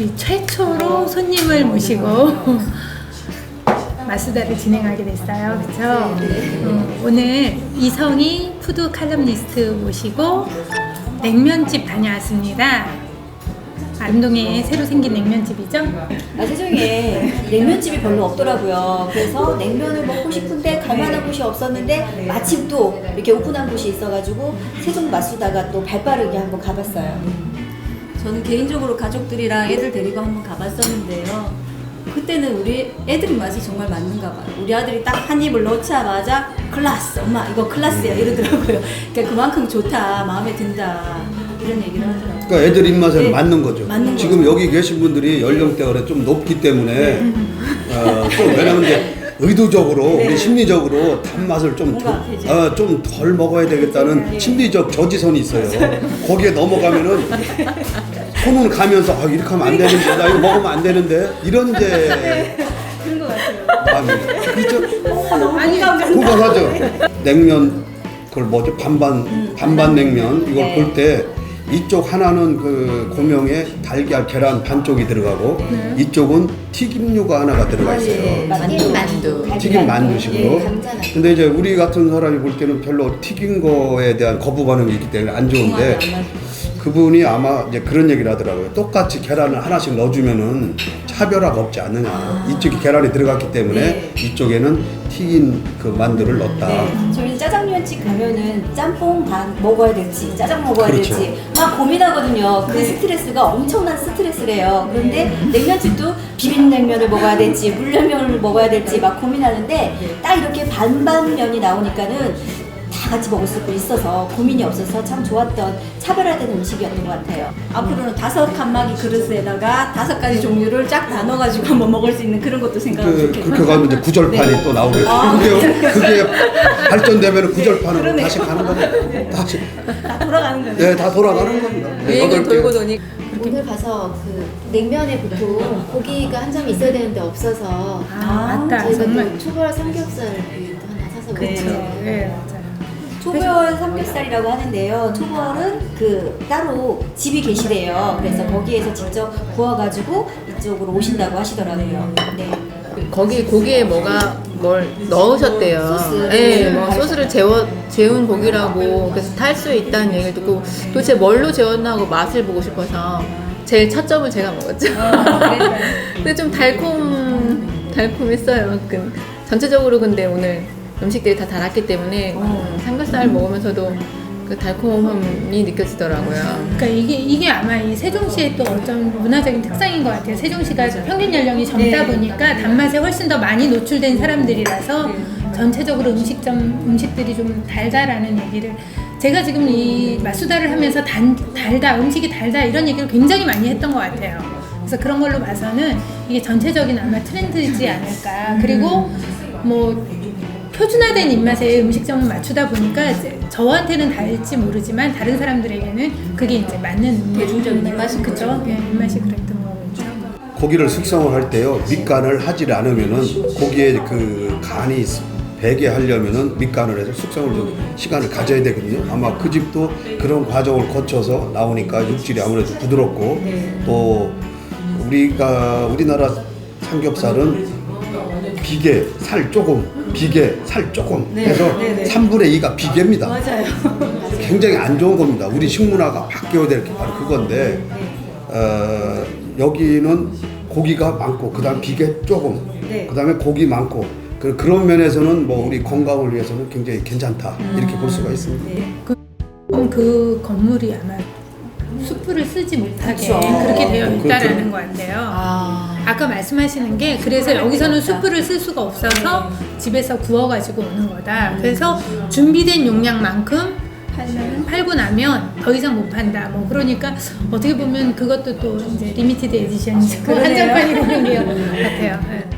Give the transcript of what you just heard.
우리 최초로 손님을 모시고 마수다를 진행하게 됐어요. 그렇죠? 오늘 이성희 푸드 칼럼니스트 모시고 냉면집 다녀왔습니다. 안동에 새로 생긴 냉면집이죠? 아, 세종에 냉면집이 별로 없더라고요. 그래서 냉면을 먹고 싶은데 갈 만한 곳이 없었는데 마침 또 이렇게 오픈한 곳이 있어가지고 세종 마수다가 또 발빠르게 한번 가봤어요. 저는 개인적으로 가족들이랑 애들 데리고 한번 가봤었는데요. 그때는 우리 애들 맛이 정말 맞는가 봐요. 우리 아들이 딱 한 입을 넣자마자 클라스, 엄마 이거 클라스야 이러더라고요. 그러니까 그만큼 좋다, 마음에 든다 이런 얘기를 하더라고요. 그러니까 애들 입맛에 네, 맞는 거죠. 맞는 지금 거죠. 여기 계신 분들이 연령대가 좀 높기 때문에 어, 좀 왜냐면 이제 의도적으로 우리 심리적으로 단맛을 좀 뭔가 되죠. 어, 좀덜 먹어야 되겠다는 심리적 저지선이 있어요. 거기에 넘어가면은 손은 가면서 아, 이렇게 하면 안 되는데 나 이거 먹으면 안 되는데 이런 이제 그런 것 같아요. 마음이 그죠? 아니, 공감하죠. 냉면 그걸 뭐죠 반반 반반 냉면 이걸 네. 볼때 이쪽 하나는 그 고명에 달걀 계란 반쪽이 들어가고 이쪽은 튀김류가 하나가 들어가 있어요. 만두, 만두, 튀김 만두식으로. 예. 근데 이제 우리 같은 사람이 볼 때는 별로 튀긴 거에 대한 거부 반응이 있기 때문에 안 좋은데 그분이 아마 이제 그런 얘기를 하더라고요. 똑같이 계란을 하나씩 넣어주면은 차별화가 없지 않느냐. 이쪽에 계란이 들어갔기 때문에 네. 이쪽에는 튀긴 그 만두를 넣었다. 네, 저희 짜장면집 가면은 짬뽕 반 먹어야 될지 짜장 먹어야 그렇죠. 될지 막 고민하거든요. 그 스트레스가 엄청난 스트레스래요. 그런데 냉면집도 비빔냉면을 먹어야 될지 물냉면을 먹어야 될지 막 고민하는데 딱 이렇게 반반 면이 나오니까는 다 같이 먹을 수 있어서 고민이 없어서 참 좋았던 차별화된 음식이었던 것 같아요. 앞으로는 다섯 칸막이 그릇에다가 다섯 가지 종류를 쫙 나눠가지고 한번 먹을 수 있는 그런 것도 생각하면 그, 좋겠고. 그렇게 가면 이제 구절판이 네. 또 나오겠죠. 아, 그게, 그게 발전되면 구절판으로 그러네요. 다시 가는 거죠. 다시. 다 돌아가는 거네요. 네, 다 돌아가는 겁니다. 네, 여덟 개. 돌고 도니 오늘 가서 그 냉면에 보통 고기가 한점 있어야 되는데 없어서 아, 맞다. 저희가 정말. 또 초벌 삼겹살을 또 하나 사서 그렇죠. 먹었어요. 네, 맞아요. 초벌 삼겹살이라고 하는데요. 초벌은 그 따로 집이 계시대요. 그래서 거기에서 직접 구워가지고 이쪽으로 오신다고 하시더라고요. 네. 거기 고기에 뭐가 뭘 넣으셨대요. 소스. 네, 뭐 소스를 재워 재운 고기라고 그래서 탈 수 있다는 얘기를 듣고 도대체 뭘로 재웠나 하고 맛을 보고 싶어서 제일 첫 점을 제가 먹었죠. 근데 좀 달콤 달콤했어요. 그 전체적으로 근데 오늘 음식들이 다 달았기 때문에 음, 삼겹살 먹으면서도 그 달콤함이 느껴지더라고요. 그러니까 이게 이게 아마 이 세종시의 또 어떤 문화적인 특성인 것 같아요. 세종시가 평균 연령이 젊다 네. 보니까 단맛에 훨씬 더 많이 노출된 사람들이라서 전체적으로 음식점 음식들이 좀 달다라는 얘기를 제가 지금 이 마수다를 하면서 단 달다 음식이 달다 이런 얘기를 굉장히 많이 했던 것 같아요. 그래서 그런 걸로 봐서는 이게 전체적인 아마 트렌드이지 않을까. 그리고 뭐 표준화된 입맛에 음식점을 맞추다 보니까 이제 저한테는 달지 모르지만 다른 사람들에게는 그게 이제 맞는 대중적인 입맛인 그죠? 거죠. 예, 입맛이 그랬던 거겠죠. 고기를 숙성을 할 때요 밑간을 하지 않으면은 고기에 그 간이 배게 하려면은 밑간을 해서 숙성을 좀 시간을 가져야 되거든요. 아마 그 집도 그런 과정을 거쳐서 나오니까 육질이 아무래도 부드럽고 또 우리가 우리나라 삼겹살은 비계 살 조금 비계 살 조금 해서 네, 네. 3분의 2가 비계입니다. 맞아요. 굉장히 안 좋은 겁니다. 우리 식문화가 바뀌어야 될 게 바로 그건데 어, 여기는 고기가 많고 그다음 비계 조금 네. 그다음에 고기 많고 그, 그런 면에서는 뭐 우리 건강을 위해서는 굉장히 괜찮다 이렇게 볼 수가 있습니다. 그럼 그 건물이 아마 숯불을 쓰지 못하게 그쵸. 그렇게 되어 그- 있다라는 것 같아요. 아. 아까 말씀하시는 게 그래서 여기서는 숯불을 쓸 수가 없어서 집에서 구워가지고 오는 거다. 그래서 준비된 용량만큼 팔고 나면 더 이상 못 판다. 뭐 그러니까 어떻게 보면 그것도 또 이제 리미티드 에디션 그 그러네요. 한정판이라는 게 같아요. 네.